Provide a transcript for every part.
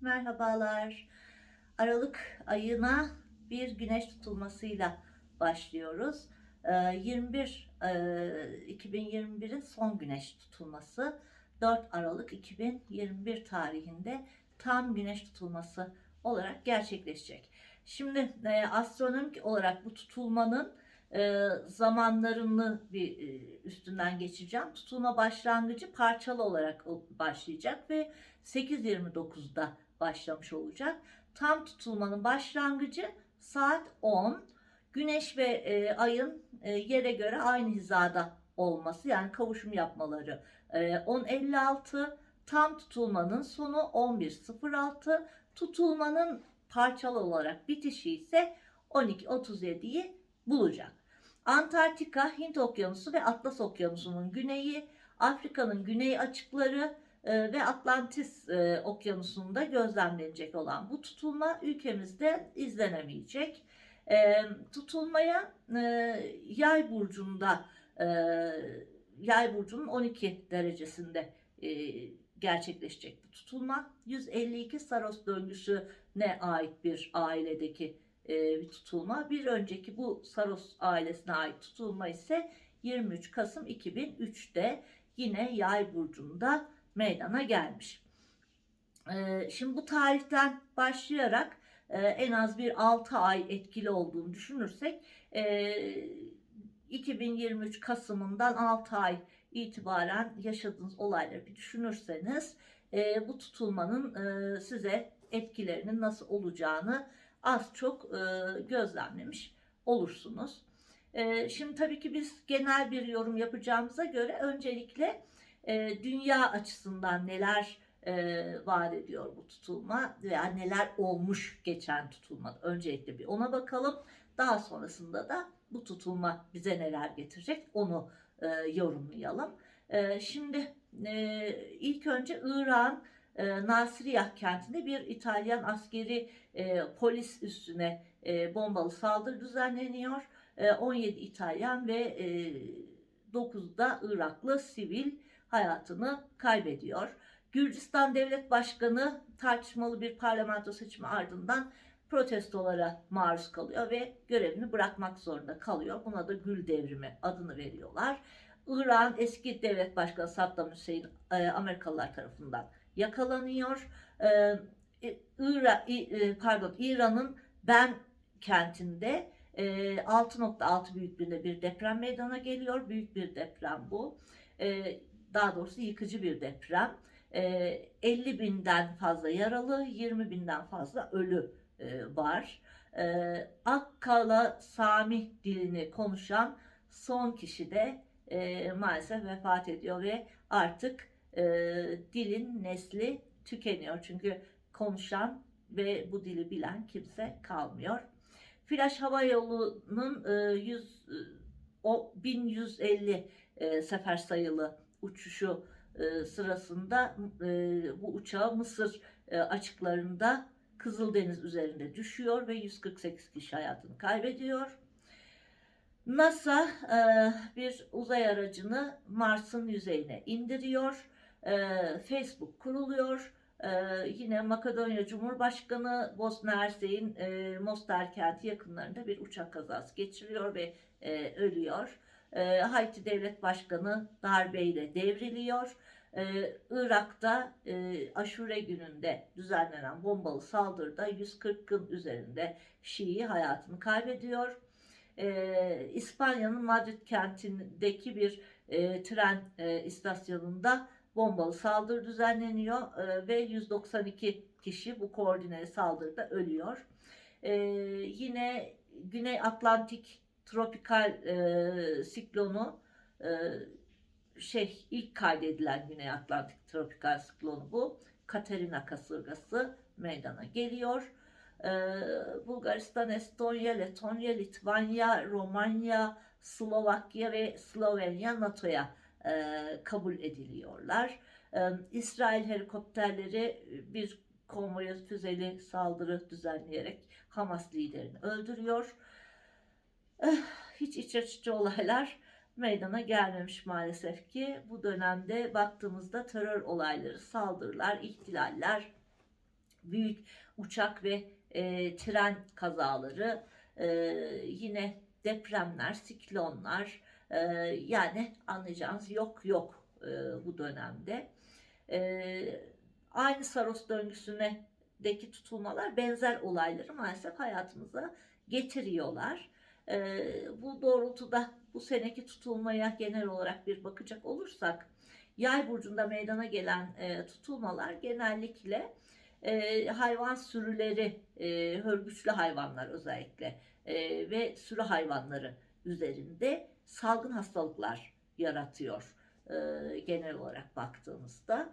Merhabalar. Aralık ayına bir güneş tutulmasıyla başlıyoruz. Ee, 21 e, 2021'in son güneş tutulması 4 Aralık 2021 tarihinde tam güneş tutulması olarak gerçekleşecek. Şimdi e, astronomik olarak bu tutulmanın e, zamanlarını bir e, üstünden geçeceğim. Tutulma başlangıcı parçalı olarak başlayacak ve 8.29'da başlamış olacak. Tam tutulmanın başlangıcı saat 10. Güneş ve e, ayın e, yere göre aynı hizada olması yani kavuşum yapmaları e, 10.56. Tam tutulmanın sonu 11.06. Tutulmanın parçalı olarak bitişi ise 12.37'yi bulacak. Antarktika, Hint Okyanusu ve Atlas Okyanusu'nun güneyi, Afrika'nın güney açıkları ve Atlantis e, Okyanusu'nda gözlemlenecek olan bu tutulma ülkemizde izlenemeyecek. E, tutulmaya e, Yay burcunda e, Yay burcunun 12 derecesinde e, gerçekleşecek bu tutulma. 152 Saros döngüsüne ait bir ailedeki e, bir tutulma. Bir önceki bu Saros ailesine ait tutulma ise 23 Kasım 2003'te yine Yay burcunda meydana gelmiş. E, Şimdi bu tarihten başlayarak e, en az bir 6 ay etkili olduğunu düşünürsek e, 2023 Kasım'ından 6 ay itibaren yaşadığınız olayları bir düşünürseniz e, bu tutulmanın e, size etkilerinin nasıl olacağını az çok e, gözlemlemiş olursunuz. E, şimdi tabii ki biz genel bir yorum yapacağımıza göre öncelikle e, dünya açısından neler e, vaat ediyor bu tutulma veya neler olmuş geçen tutulmada öncelikle bir ona bakalım. Daha sonrasında da bu tutulma bize neler getirecek onu e, yorumlayalım. E, şimdi e, ilk önce İran e, Nasiriyah kentinde bir İtalyan askeri e, polis üstüne e, bombalı saldırı düzenleniyor. E, 17 İtalyan ve e, 9'da Iraklı sivil hayatını kaybediyor. Gürcistan Devlet Başkanı tartışmalı bir parlamento seçimi ardından protestolara maruz kalıyor ve görevini bırakmak zorunda kalıyor. Buna da Gül Devrimi adını veriyorlar. İran eski devlet başkanı Saddam Hüseyin e, Amerikalılar tarafından yakalanıyor. E, e, pardon İran'ın Ben kentinde e, 6.6 büyüklüğünde bir deprem meydana geliyor. Büyük bir deprem bu. Daha doğrusu yıkıcı bir deprem. E, 50 binden fazla yaralı, 20 binden fazla ölü e, var. E, Akkala Sami dilini konuşan son kişi de e, maalesef vefat ediyor ve artık e, dilin nesli tükeniyor. Çünkü konuşan ve bu dili bilen kimse kalmıyor. Flash Hava Yolu'nun e, 100, e, o 1150 e, sefer sayılı uçuşu e, sırasında e, bu uçağı Mısır e, açıklarında Kızıldeniz üzerinde düşüyor ve 148 kişi hayatını kaybediyor. NASA bir uzay aracını Mars'ın yüzeyine indiriyor. Facebook kuruluyor. Yine Makedonya Cumhurbaşkanı Bosna Hersek'in Mostar kenti yakınlarında bir uçak kazası geçiriyor ve ölüyor. E, Haiti Devlet Başkanı darbeyle devriliyor. Ee, Irak'ta e, Aşure gününde düzenlenen bombalı saldırıda 140'ın üzerinde Şii hayatını kaybediyor. Ee, İspanya'nın Madrid kentindeki bir e, tren e, istasyonunda bombalı saldırı düzenleniyor e, ve 192 kişi bu koordineli saldırıda ölüyor. E, yine Güney Atlantik tropikal e, siklonu e, şey ilk kaydedilen Güney Atlantik tropikal siklonu bu. Katerina kasırgası meydana geliyor. Ee, Bulgaristan, Estonya, Letonya, Litvanya, Romanya, Slovakya ve Slovenya NATO'ya e, kabul ediliyorlar. Ee, İsrail helikopterleri bir konvoya füzeli saldırı düzenleyerek Hamas liderini öldürüyor. Eh, Hiç iç açıcı olaylar meydana gelmemiş maalesef ki. Bu dönemde baktığımızda terör olayları, saldırılar, ihtilaller büyük uçak ve e, tren kazaları, e, yine depremler, siklonlar, e, yani anlayacağınız yok yok e, bu dönemde. E, aynı Saros döngüsüne deki tutulmalar benzer olayları maalesef hayatımıza getiriyorlar. E, bu doğrultuda bu seneki tutulmaya genel olarak bir bakacak olursak yay burcunda meydana gelen e, tutulmalar genellikle e, hayvan sürüleri, e, hörgüçlü hayvanlar özellikle e, ve sürü hayvanları üzerinde salgın hastalıklar yaratıyor e, genel olarak baktığımızda.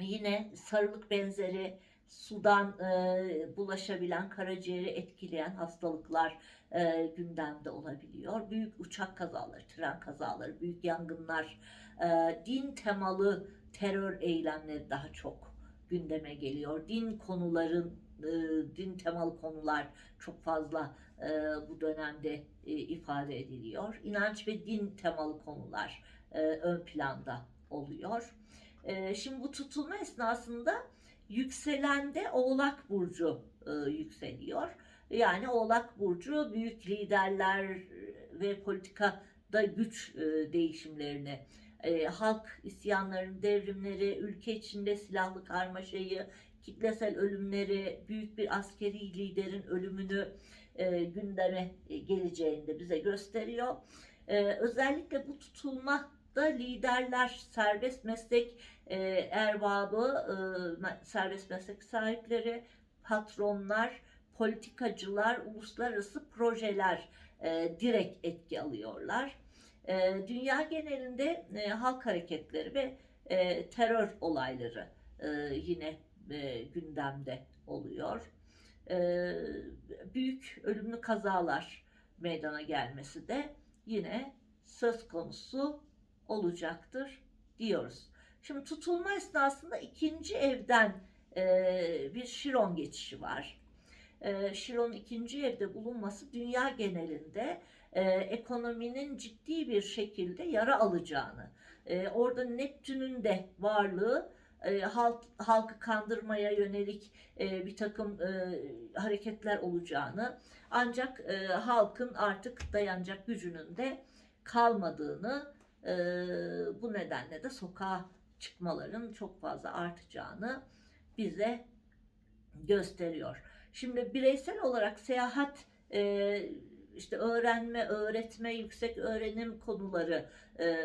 Yine sarılık benzeri sudan e, bulaşabilen, karaciğeri etkileyen hastalıklar e, gündemde olabiliyor. Büyük uçak kazaları, tren kazaları, büyük yangınlar, e, din temalı terör eylemleri daha çok gündeme geliyor. Din konuların, e, din temalı konular çok fazla e, bu dönemde e, ifade ediliyor. İnanç ve din temalı konular e, ön planda oluyor. E, şimdi bu tutulma esnasında yükselende Oğlak Burcu e, yükseliyor. Yani Oğlak Burcu büyük liderler ve politikada güç e, değişimlerini, e, halk isyanlarının devrimleri, ülke içinde silahlı karmaşayı, kitlesel ölümleri, büyük bir askeri liderin ölümünü e, gündeme geleceğini de bize gösteriyor. E, özellikle bu tutulma da liderler, serbest meslek e, erbabı, e, serbest meslek sahipleri, patronlar, politikacılar, uluslararası projeler e, direkt etki alıyorlar. E, dünya genelinde e, halk hareketleri ve e, terör olayları e, yine e, gündemde oluyor. E, büyük ölümlü kazalar meydana gelmesi de yine söz konusu olacaktır diyoruz. Şimdi tutulma esnasında ikinci evden e, bir Şiron geçişi var. E, Şiron'un ikinci evde bulunması dünya genelinde e, ekonominin ciddi bir şekilde yara alacağını, e, orada Neptün'ün de varlığı e, halk, halkı kandırmaya yönelik bir takım hareketler olacağını, ancak halkın artık dayanacak gücünün de kalmadığını, bu nedenle de sokağa çıkmaların çok fazla artacağını bize gösteriyor. Şimdi bireysel olarak seyahat e, işte öğrenme, öğretme, yüksek öğrenim konuları e,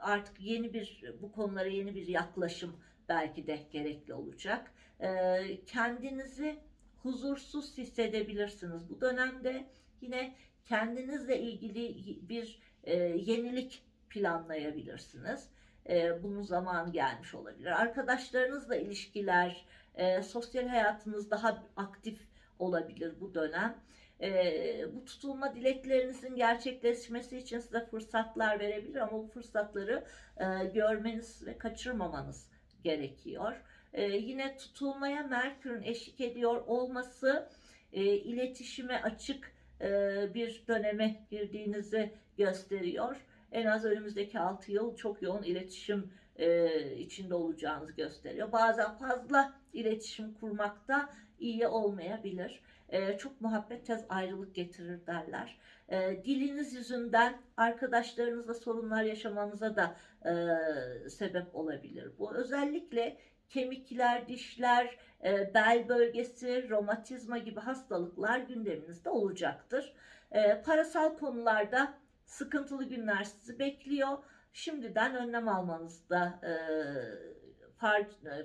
artık yeni bir bu konulara yeni bir yaklaşım belki de gerekli olacak. E, kendinizi huzursuz hissedebilirsiniz. Bu dönemde yine kendinizle ilgili bir e, yenilik planlayabilirsiniz. E, bunun zamanı gelmiş olabilir. Arkadaşlarınızla ilişkiler, e, sosyal hayatınız daha aktif olabilir bu dönem. E, bu tutulma dileklerinizin gerçekleşmesi için size fırsatlar verebilir ama bu fırsatları e, görmeniz ve kaçırmamanız gerekiyor. E, yine tutulmaya Merkür'ün eşlik ediyor olması e, iletişime açık e, bir döneme girdiğinizi gösteriyor. En az önümüzdeki 6 yıl çok yoğun iletişim e, içinde olacağınızı gösteriyor. Bazen fazla iletişim kurmakta iyi olmayabilir. E, çok muhabbet tez ayrılık getirir derler. E, diliniz yüzünden arkadaşlarınızla sorunlar yaşamanıza da e, sebep olabilir. Bu özellikle kemikler, dişler, e, bel bölgesi, romatizma gibi hastalıklar gündeminizde olacaktır. E, parasal konularda sıkıntılı günler sizi bekliyor. Şimdiden önlem almanızda e,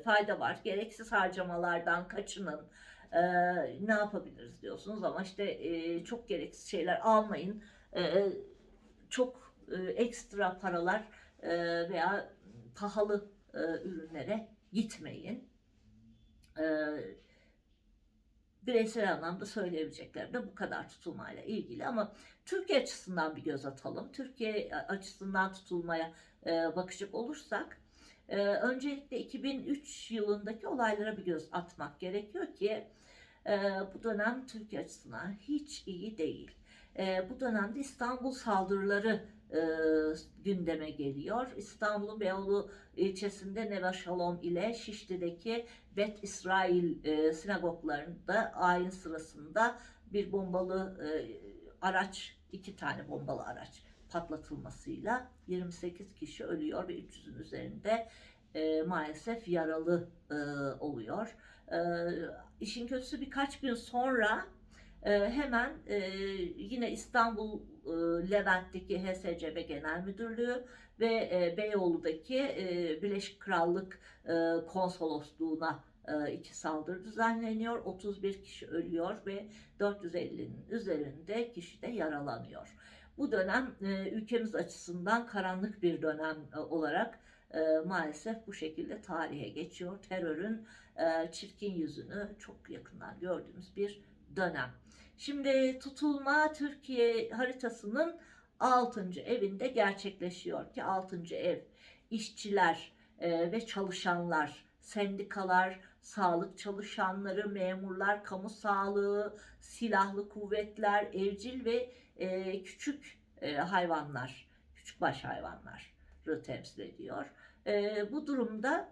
fayda var. Gereksiz harcamalardan kaçının. E, ne yapabiliriz diyorsunuz ama işte e, çok gereksiz şeyler almayın. E, çok e, ekstra paralar e, veya pahalı e, ürünlere gitmeyin. E, bireysel anlamda söyleyebileceklerim de bu kadar tutulmayla ilgili ama Türkiye açısından bir göz atalım. Türkiye açısından tutulmaya e, bakacak olursak e, öncelikle 2003 yılındaki olaylara bir göz atmak gerekiyor ki e, bu dönem Türkiye açısından hiç iyi değil. E, bu dönemde İstanbul saldırıları e, gündeme geliyor. İstanbul'un Beyoğlu ilçesinde Neva Shalom ile Şişli'deki Bet İsrail e, sinagoglarında ayin sırasında bir bombalı e, araç, iki tane bombalı araç patlatılmasıyla 28 kişi ölüyor ve 300'ün üzerinde e, maalesef yaralı e, oluyor. E, işin kötüsü birkaç gün sonra hemen e, yine İstanbul e, Levent'teki HSCB Genel Müdürlüğü ve e, Beyoğlu'daki Birleşik Krallık Konsolosluğu'na iki saldırı düzenleniyor. 31 kişi ölüyor ve 450'nin üzerinde kişi de yaralanıyor. Bu dönem ülkemiz açısından karanlık bir dönem olarak maalesef bu şekilde tarihe geçiyor. Terörün çirkin yüzünü çok yakından gördüğümüz bir dönem. Şimdi tutulma Türkiye haritasının 6. evinde gerçekleşiyor ki 6. ev işçiler e, ve çalışanlar, sendikalar, sağlık çalışanları, memurlar, kamu sağlığı, silahlı kuvvetler, evcil ve e, küçük e, hayvanlar, küçükbaş hayvanları temsil ediyor. E, bu durumda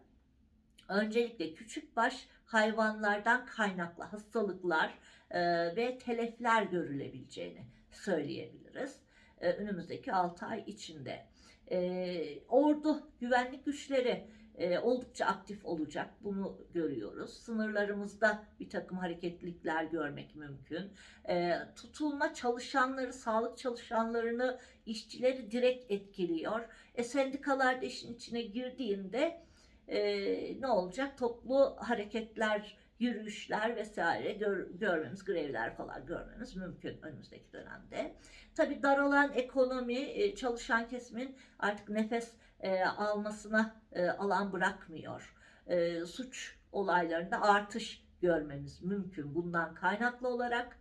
öncelikle küçükbaş hayvanlardan kaynaklı hastalıklar e, ve telefler görülebileceğini söyleyebiliriz. E, önümüzdeki 6 ay içinde. E, ordu, güvenlik güçleri e, oldukça aktif olacak. Bunu görüyoruz. Sınırlarımızda bir takım hareketlilikler görmek mümkün. E, tutulma çalışanları, sağlık çalışanlarını, işçileri direkt etkiliyor. E, sendikalar da işin içine girdiğinde e, ne olacak? Toplu hareketler, yürüyüşler vesaire gör, görmemiz, grevler falan görmemiz mümkün önümüzdeki dönemde. Tabii daralan ekonomi e, çalışan kesimin artık nefes e, almasına e, alan bırakmıyor. E, suç olaylarında artış görmemiz mümkün bundan kaynaklı olarak.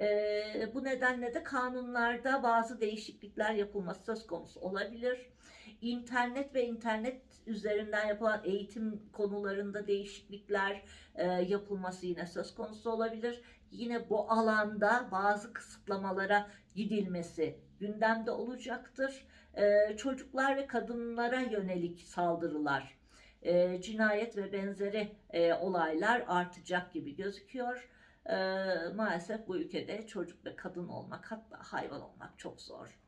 E, bu nedenle de kanunlarda bazı değişiklikler yapılması söz konusu olabilir. İnternet ve internet üzerinden yapılan eğitim konularında değişiklikler e, yapılması yine söz konusu olabilir. Yine bu alanda bazı kısıtlamalara gidilmesi gündemde olacaktır. E, çocuklar ve kadınlara yönelik saldırılar, e, cinayet ve benzeri e, olaylar artacak gibi gözüküyor. E, maalesef bu ülkede çocuk ve kadın olmak hatta hayvan olmak çok zor.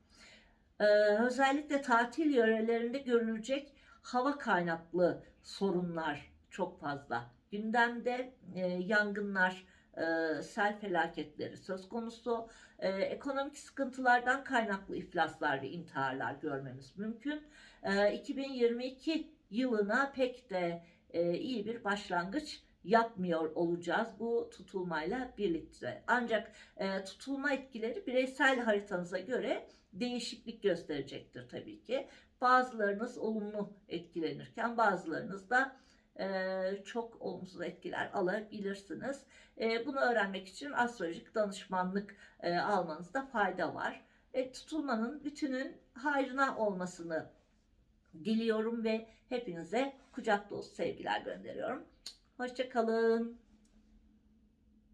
E, özellikle tatil yörelerinde görülecek hava kaynaklı sorunlar çok fazla. Gündemde e, yangınlar, e, sel felaketleri söz konusu. E, ekonomik sıkıntılardan kaynaklı iflaslar ve intiharlar görmemiz mümkün. E, 2022 yılına pek de e, iyi bir başlangıç yapmıyor olacağız bu tutulmayla birlikte. Ancak e, tutulma etkileri bireysel haritanıza göre değişiklik gösterecektir tabii ki. Bazılarınız olumlu etkilenirken bazılarınız da e, çok olumsuz etkiler alabilirsiniz. E, bunu öğrenmek için astrolojik danışmanlık e, almanızda fayda var. E, tutulmanın bütünün hayrına olmasını diliyorum ve hepinize kucak dolusu sevgiler gönderiyorum. Hoşçakalın.